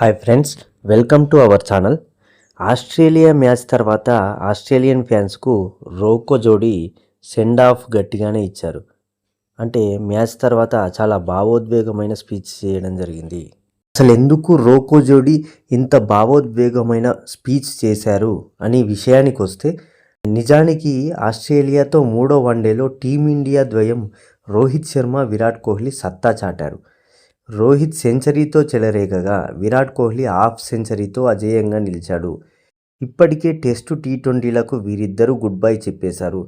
Hi friends welcome to our channel. Australia match తర్వాత Australian ఫ్యాన్స్కు రోకో జోడీ సెండ్ ఆఫ్ గట్టిగానే ఇచ్చారు. అంటే మ్యాచ్ తర్వాత చాలా భావోద్వేగమైన స్పీచ్ చేయడం జరిగింది. అసలు ఎందుకు రోకో జోడీ ఇంత భావోద్వేగమైన స్పీచ్ చేశారు అనే విషయానికి వస్తే నిజానికి ఆస్ట్రేలియాతో మూడో వన్డేలో టీమిండియా ద్వయం రోహిత్ శర్మ విరాట్ కోహ్లీ సత్తా చాటారు. రోహిత్ సెంచరీతో చెలరేగగా. విరాట్ కోహ్లీ హాఫ్ సెంచరీతో అజేయంగా నిలిచాడు. ఇప్పటికే టెస్టు టీ ట్వంటీలకు వీరిద్దరూ గుడ్ బై చెప్పేశారు.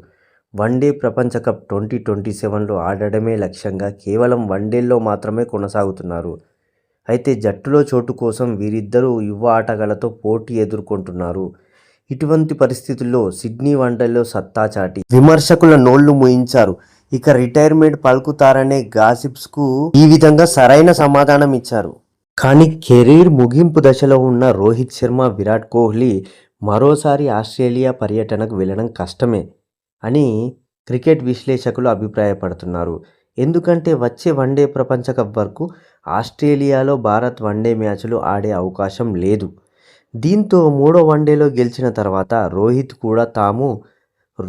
వన్డే ప్రపంచ కప్ ట్వంటీ ట్వంటీ సెవెన్లో ఆడడమే లక్ష్యంగా కేవలం వన్డేల్లో మాత్రమే కొనసాగుతున్నారు. అయితే జట్టులో చోటు కోసం వీరిద్దరూ యువ ఆటగాళ్ళతో పోటీ ఎదుర్కొంటున్నారు. ఇటువంటి పరిస్థితుల్లో సిడ్నీ వన్డేలో సత్తా చాటి విమర్శకుల నోళ్ళు మూయించారు. ఇక రిటైర్మెంట్ పలుకుతారనే గాసిప్స్కు ఈ విధంగా సరైన సమాధానం ఇచ్చారు. కానీ కెరీర్ ముగింపు దశలో ఉన్న రోహిత్ శర్మ విరాట్ కోహ్లీ మరోసారి ఆస్ట్రేలియా పర్యటనకు వెళ్ళడం కష్టమే అని క్రికెట్ విశ్లేషకులు అభిప్రాయపడుతున్నారు. ఎందుకంటే వచ్చే వన్డే ప్రపంచ కప్ వరకు ఆస్ట్రేలియాలో భారత్ వన్డే మ్యాచ్లు ఆడే అవకాశం లేదు. దీంతో మూడో వన్డేలో గెలిచిన తర్వాత రోహిత్ కూడా తాము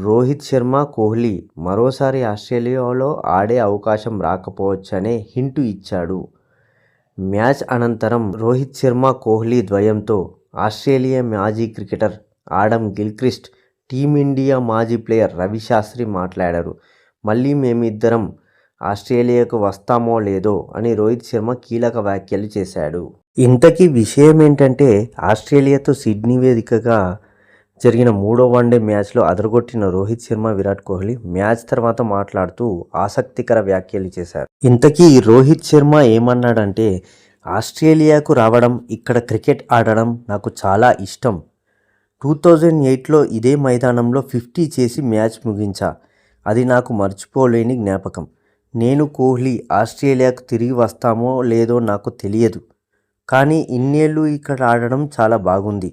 రోహిత్ శర్మ కోహ్లీ మరోసారి ఆస్ట్రేలియాలో ఆడే అవకాశం రాకపోవచ్చనే హింటు ఇచ్చాడు. మ్యాచ్ అనంతరం రోహిత్ శర్మ కోహ్లీ ద్వయంతో ఆస్ట్రేలియా మాజీ cricketer Adam Gilchrist team India మాజీ ప్లేయర్ రవిశాస్త్రి మాట్లాడారు. మళ్ళీ మేమిద్దరం ఆస్ట్రేలియాకు వస్తామో లేదో అని రోహిత్ శర్మ కీలక వ్యాఖ్యలు చేశాడు. ఇంతకీ విషయం ఏంటంటే ఆస్ట్రేలియాతో సిడ్నీ వేదికగా జరిగిన మూడో వన్డే మ్యాచ్లో అదరగొట్టిన రోహిత్ శర్మ విరాట్ కోహ్లీ మ్యాచ్ తర్వాత మాట్లాడుతూ ఆసక్తికర వ్యాఖ్యలు చేశారు. ఇంతకీ రోహిత్ శర్మ ఏమన్నాడంటే ఆస్ట్రేలియాకు రావడం ఇక్కడ క్రికెట్ ఆడడం నాకు చాలా ఇష్టం. టూ థౌజండ్ ఎయిట్లో ఇదే మైదానంలో ఫిఫ్టీ చేసి మ్యాచ్ ముగించా. అది నాకు మర్చిపోలేని జ్ఞాపకం. నేను కోహ్లీ ఆస్ట్రేలియాకు తిరిగి వస్తామో లేదో నాకు తెలియదు. కానీ ఇన్నేళ్ళు ఇక్కడ ఆడడం చాలా బాగుంది.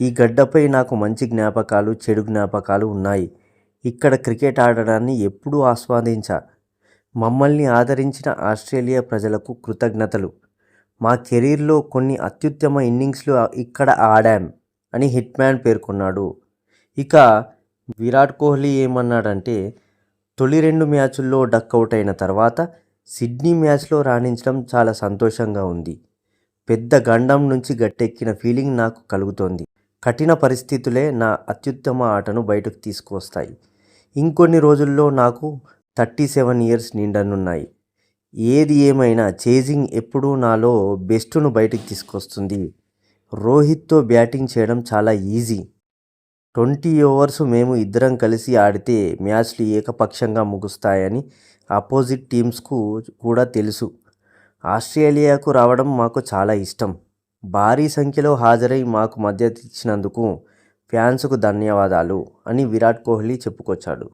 ఈ గడ్డపై నాకు మంచి జ్ఞాపకాలు చెడు జ్ఞాపకాలు ఉన్నాయి. ఇక్కడ క్రికెట్ ఆడడాన్ని ఎప్పుడూ ఆస్వాదించా. మమ్మల్ని ఆదరించిన ఆస్ట్రేలియా ప్రజలకు కృతజ్ఞతలు. మా కెరీర్లో కొన్ని అత్యుత్తమ ఇన్నింగ్స్లు ఇక్కడ ఆడాం అని హిట్మ్యాన్ పేర్కొన్నాడు. ఇక విరాట్ కోహ్లీ ఏమన్నాడంటే తొలి రెండు మ్యాచుల్లో డక్అవుట్ అయిన తర్వాత సిడ్నీ మ్యాచ్లో రాణించడం చాలా సంతోషంగా ఉంది. పెద్ద గండం నుంచి గట్టెక్కిన ఫీలింగ్ నాకు కలుగుతోంది. కఠిన పరిస్థితులే నా అత్యుత్తమ ఆటను బయటకు తీసుకువస్తాయి. ఇంకొన్ని రోజుల్లో నాకు థర్టీ సెవెన్ ఇయర్స్ నిండనున్నాయి. ఏది ఏమైనా చేజింగ్ ఎప్పుడూ నాలో బెస్ట్ను బయటకు తీసుకొస్తుంది. రోహిత్తో బ్యాటింగ్ చేయడం చాలా ఈజీ. ట్వంటీ ఓవర్స్ మేము ఇద్దరం కలిసి ఆడితే మ్యాచ్లు ఏకపక్షంగా ముగుస్తాయని అపోజిట్ టీమ్స్కు కూడా తెలుసు. ఆస్ట్రేలియాకు రావడం మాకు చాలా ఇష్టం. భారీ సంఖ్యలో హాజరై మాకు మద్దతు ఇచ్చినందుకు ఫ్యాన్స్కు ధన్యవాదాలు అని విరాట్ కోహ్లీ చెప్పుకొచ్చాడు.